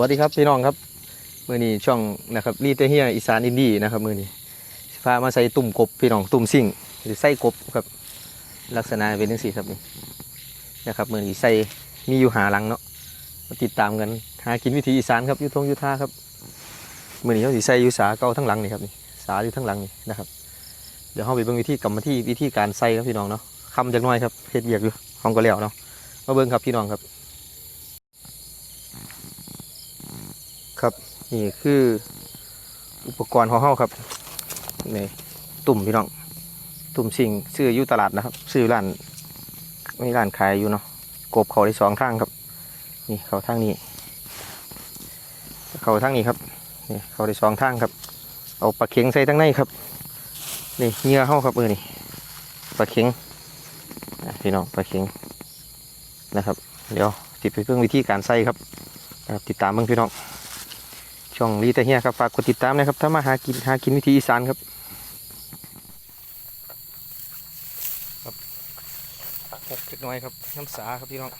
วัสดีครับพี่น้องครับมือนี้ช่องนะครับรีเตเฮียอีสานอินดี้นะครับมือนี้พามาใส่ตุ่มกบพี่น้องตุ่มซิ่งหรือไส้กบครับ ลักษณะเป็นจังซี่ครับนี่นะครับมือนี้ใส่มีอยู่หาหลังเนาะมาติดตามกันหากินวิถีอีสานครับยุทงยุทธาครับมือนี้เขาสิใส่ยู่สาเก่าทั้งหลังนี่ครับนี่สาอยู่ทั้งหลังนี่นะครับ เดี๋ยวเราไปเบิ่งวิธีกรรมวิธีวิธีการใส่ครับพี่น้องเนาะคำจากน้อยครับเฮ็ดเบียกอยู่ห้องก็แล้วเนาะมาเบิ่งครับพี่น้องครับ ครับ นี่คืออุปกรณ์ของเฮาครับนี่ตุ่มพี่น้อง ตุ่มสิ่งซื้ออยู่ตลาดนะครับซื้อร้านมีร้านขายอยู่เนาะกบเขาได้สองทางครับ นี่เขาทางนี้ เขาทางนี้ครับนี่เขาได้สองทางครับ เอาปลาเข็งใส่ทั้งในครับนี่เหงื่อเฮาครับเออนี่ปลาเข็งพี่น้องปลาเข็งนะครับ เดี๋ยวติดไปเพิ่งวิธีการใส่ครับติดตามเบิ่งพี่น้อง ช่องรีแต่เฮียครับฝากกดติดตามนะครับ ถ้ามาหากินหากินวิธีอีสานครับครับหกเล็กน้อยครับน้ำสาครับพี่น้อง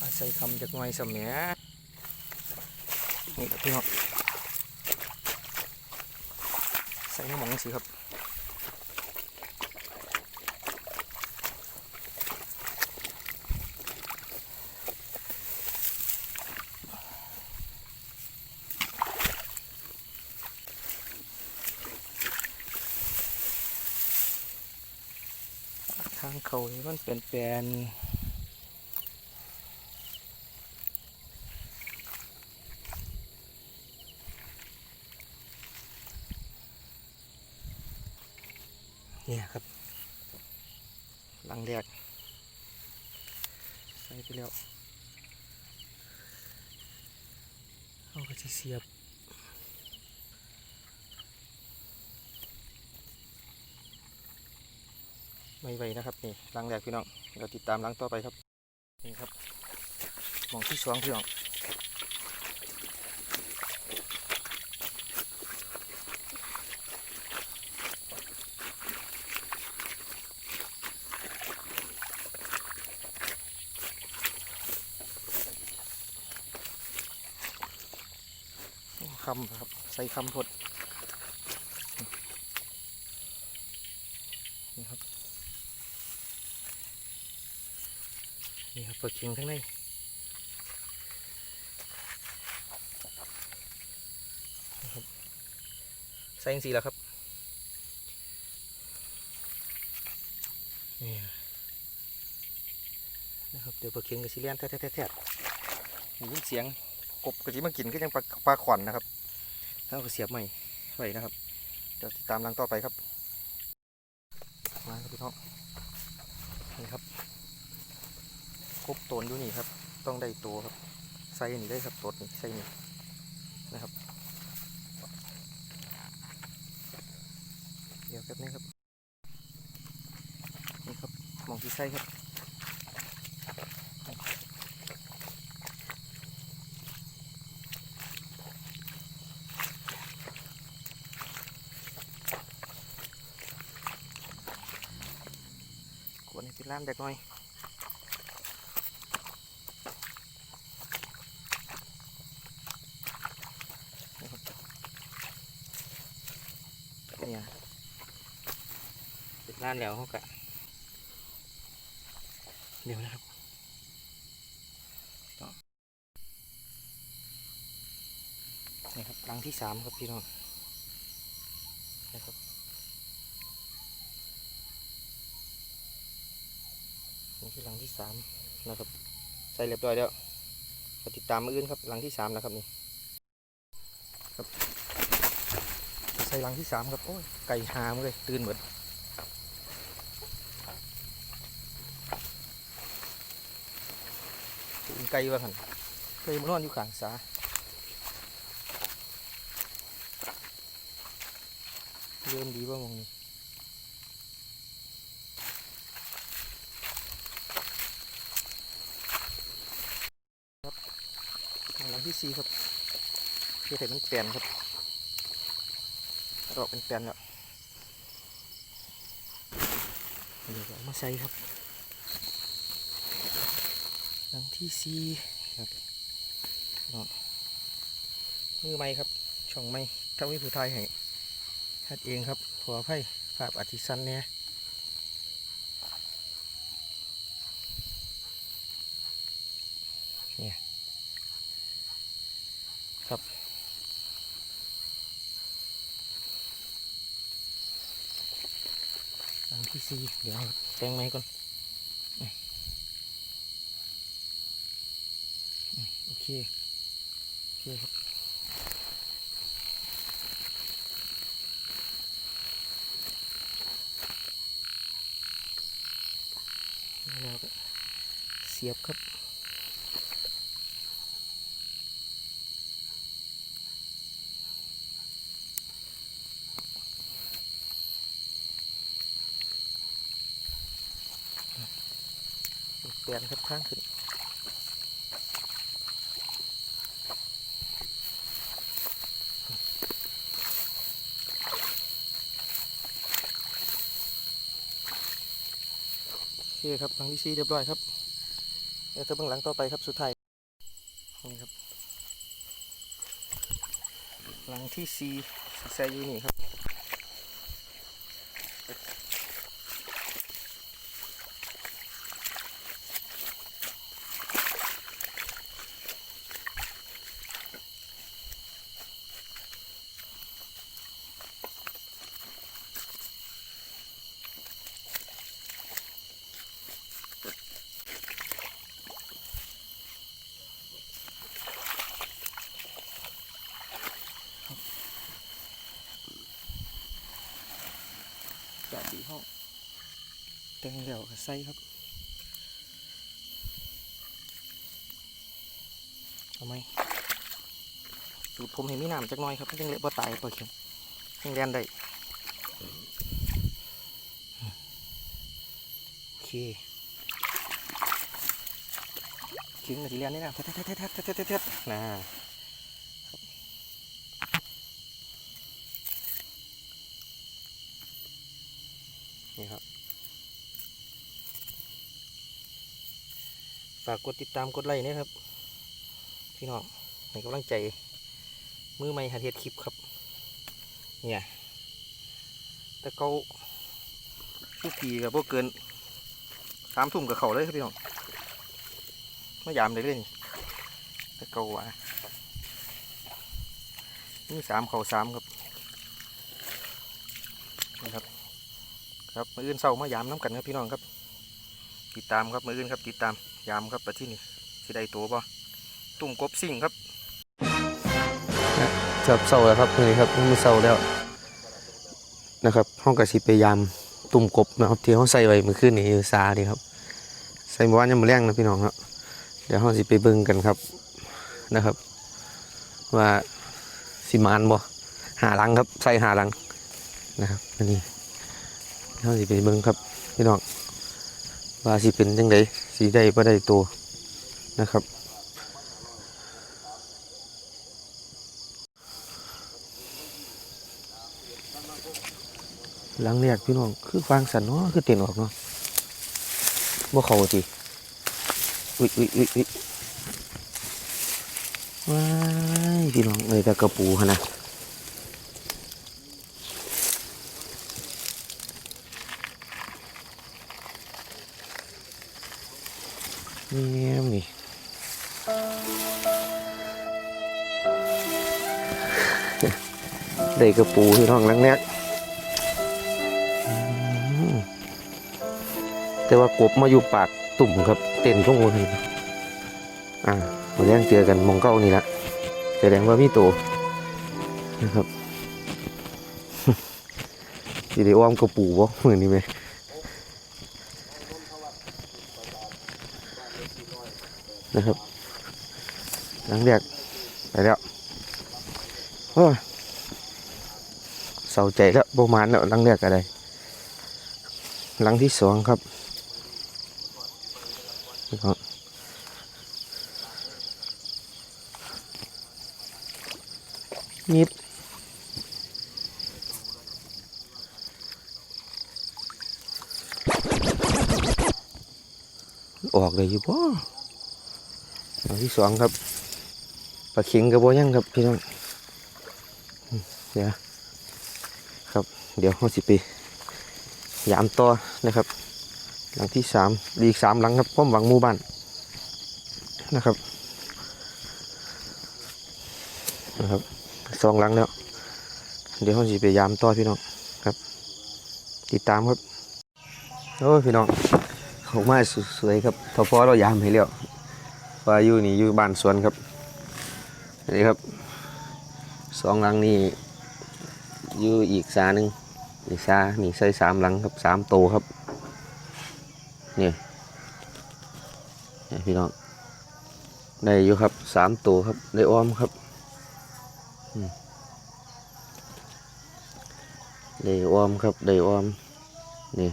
อาใส่คำจากหน่อยสมัยนี่ครับพี่น้องใส่น้ำหมองสิครับ ทางเขานี่มันเป็นแปลนเนี่ยครับ หลังแรก ใส่ไปแล้ว เขาก็จะเสียบ ไม่ไหวนะครับนี่ลังแรกพี่น้องเราติดตามลังต่อไปครับนี่ครับมองที่สองพี่น้องคำครับใส่คำพดนี่ครับ นี่ครับเปิดเคียงทั้งในนะครับใส่ยังสีแล้วครับนี่นะครับเดี๋ยวปิดเคียงกับซิเลียนแท้ๆๆยินเสียงกบกระจิมากินก็ยังปลาปลาขวัญนะครับแล้วก็เสียบใหม่ไว้นะครับเดี๋ยวติดตามรังต่อไปครับมาครับพี่น้องนี่ครับ บตนอยู่นี่ครับ ต้องได้ตัวครับใส่นี่ได้ครับตดนี่ใส่นี่นะครับ เดี๋ยวแป๊บนึงครับนี่ครับมองที่ใส่ครับกวนให้เป็นล้านเด็กหน่อยเนี่ยติดร้านแล้วเขากะเดี๋ยวนะครับนี่ครับรังที่สามครับพี่น้องนะครับนี่คือรังที่สามนะครับ ใส่เรียบร้อยแล้วติดตามมืออื่นครับรังที่สามแล้วครับนี่ครับใส่ลังที่สามครับโอ้ยไก่หามเลยตื่นหมดตื่น ไก่ว่าหันเคยมานอนอยู่ข้างสาเริ่มดีว่ามองนี้ครับหลังที่สี่ครับเพื่อให้มันเปลี่ยนครับดอกเป็นแปลนแล้วเดี๋ยวเอามาใส่ครับ หลังที่สี่ครับเนาะมือไม้ครับ ช่องไม้ทวิผู้ไทยให้ฮัดเองครับ ขออภัยภาพอาทิสันเนี่ยเนี่ยครับหลังที่สี่เดี๋ยวแต่งไม้ก่อน โอเคโอเคครับแล้วก็เสียบครับเปลี่ยนครับข้างขึ้น คครับหลังที่สี่เรียบร้อยครับเดี๋ยวเธอเบื้องหลังต่อไปครับสุดท้ายนี่ครับ หลังที่สี่ใส่อยู่นี่ครับ แตงแล้วก็ใส่ครับทำไมดูผมเห็นมีน้ำจักน้อยครับยังเละบ่ตายปล่อยเข็มยังแดนได้โอเคขิงกับที่เรียนนี่นะเท็ดเท็ดเท็ดเท็ดเท็ดเท็ดนะ ฝากกดติดตามกดไลค์นะครับ พี่น้องให้กำลังใจ มือใหม่หัดเฮ็ดคลิปครับ เนี่ยแต่เขาทุกปีกับพวกเกินสามทุ่มกับเขาเลยครับพี่น้องมายามได้เลยนี่แต่เกาว่านี่สามเขาสามครับนี่ครับ ครับมืออื่นเศร้ามายามน้ำกันครับพี่น้องครับ ติดตามครับมืออื่นครับติดตาม ยามครับไปที่นี่สิได้ตัวป่ะตุ่มกบสิ่งครับครับเศร้าแล้วครับนี่ครับมือเศร้าแล้วนะครับห้องกระสิพยายามตุ่มกบนะครับที่เขาใส่ไว้เมื่อคืนนี้อยู่ซาดีครับ ใส่เมื่อวานยังมือแรงนะพี่น้องครับเดี๋ยวเราสิไปเบิ่งกันครับนะครับ ว่าสิมานบ่หาหลังครับใส่หาหลังนะครับอันนี้เราสิไปเบิ่งครับพี่น้อง ว่าสิเป็นจังไดสีได้บ่ได้ตัวนะครับ หลังแรกพี่น้องคือฟางสันเนาะคือเตียนออกเนาะบ่เข้าสิอุ้ยอุ้ยอุ้ยอุ้ยว้ายพี่น้องเลยแต่กระปูหั่นนะ นี่นี่ได้กระปูที่ท้องลังแรกแต่ว่ากบมาอยู่ปากตุ่มครับ เต้นช่วงวันนี้อ่าวันนี้เจอกันมองเก้านี่ละแสดงว่ามีตัวนะครับสิได้อ้อมกระปูบ่เหมือนนี้ไหม นะครับหลังแรกไปแล้วโอ้เศร้าใจแล้วประมาณแล้วหลังแรกอะไรหลังที่สองครับนิดออกเลยอยู่ป่ะ หลังที่สองครับปลาเข็งกระโบยังครับพี่น้องเดี๋ยวครับ เดี๋ยวเราสิไปยามต่อนะครับ หลังที่สามอีกสามหลังครับความหวังหมู่บ้านนะครับนะครับสองหลังแล้ว เดี๋ยวเราสิไปยามต่อพี่น้องครับ ติดตามครับโอ้พี่น้องเขามาสวยครับทพอเรายามให้แล้ว ว่าอยู่นี่อยู่บ้านสวนครับนนี้ครับสองหลังนี่อยู่อีกสาหนึ่งอีกสานี่ใส่สามหลังครับสามโตวครับนี่นี่พี่น้องได้อยู่ครับสามตัวครับได้อ้อมครับได้อ้อมครับได้อ้อมนี่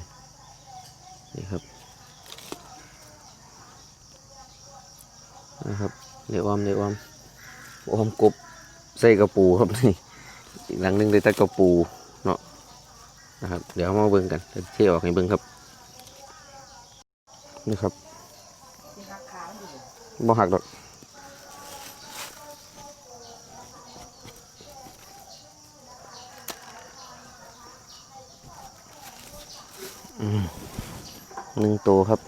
นี่ครับ นะครับได้อ้อมได้อ้อมอ้อมกบใส่กระปูครับนี่อีกหลังหนึงได้แต่กระปูเนาะนะครับ เดี๋ยวมาเบิ่งกันเที่ยวออกให้เบิ่งครับนี่ครับที่หักขามันอยู่บ่หักดอกอืมหนึ่งตัวครับ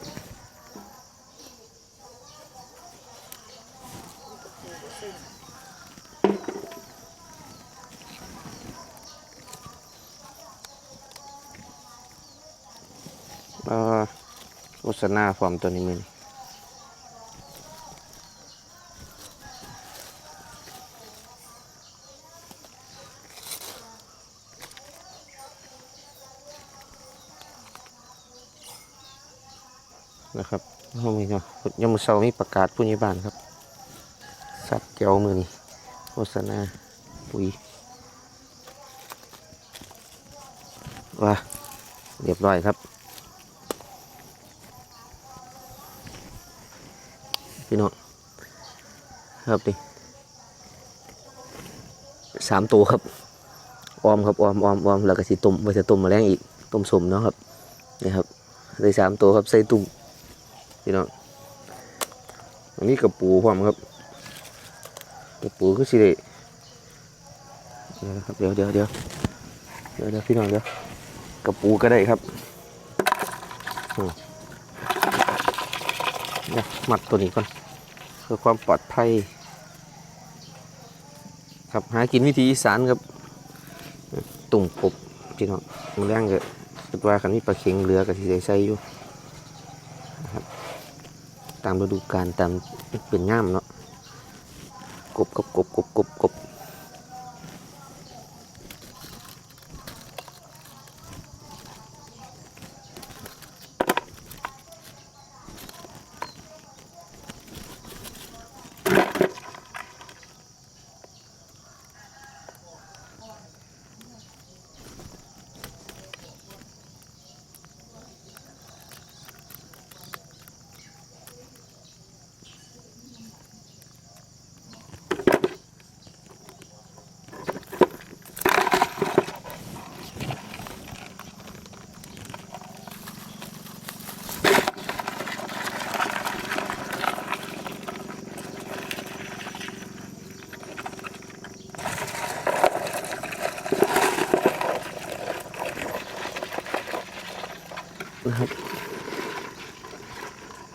อ่าโฆษณาฟอร์มตัวนี้มันนะครับเขามีเนาะยามมอเช้ามีประกาศผู้ใหญ่บ้านครับ สัตว์เจ้ามือนี่โฆษณาปุ๋ยว่าเรียบร้อยครับ พี่น้องครับดิสามตัวครับออมครับออมออมออมแล้วก็สิต้มไว้จะต้มมาแรงอีกต้มสมเนาะครับนี่ครับได้สามตัวครับใส่ตุ่มพี่น้องอันนี้กระปูพร้อมครับกระปูคือสิได้เดี๋ยวเดี๋ยวเดี๋ยวเดี๋ยวเดี๋ยวเดี๋ยวพี่น้องเดี๋ยวกระปูก็ได้ครับมเดี๋ยวมัดตัวนี้ก่อน พื่อความปลอดภัย ครับหากินวิธีอีสานครับ ตุ่มกบพี่น้องมือแรงก็คิดว่าคันนี้ปลาเค็งเรือกับที่ใส่อยู่ครับตามฤดูกาลตามเป็นง่ามเนาะกบกบกบกบกบกบนะครับ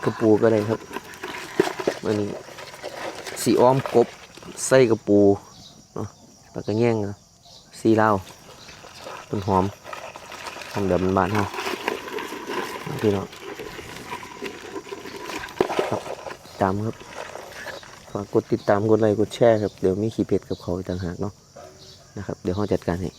กระปูก็ได้ครับอันนี้สีอ้อมกบใส่กระปูเนาะปลากระแงเนะสีเหล้าต้นหอมทำเดี๋ยวมันบานเฮาพี่น้องครับตามครับฝากกดติดตามกดไลค์กดแชร์ครับเดี๋ยวมีขีเพจกับเขาต่างหากเนาะนะครับ เดี๋ยวเขาจัดการให้